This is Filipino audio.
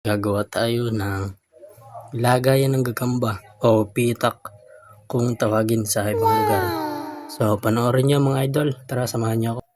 gagawa tayo ng lagayan ng gagamba o pitak kung tawagin sa ibang lugar. So, panoorin niyo mga idol. Tara, samahan niyo ako.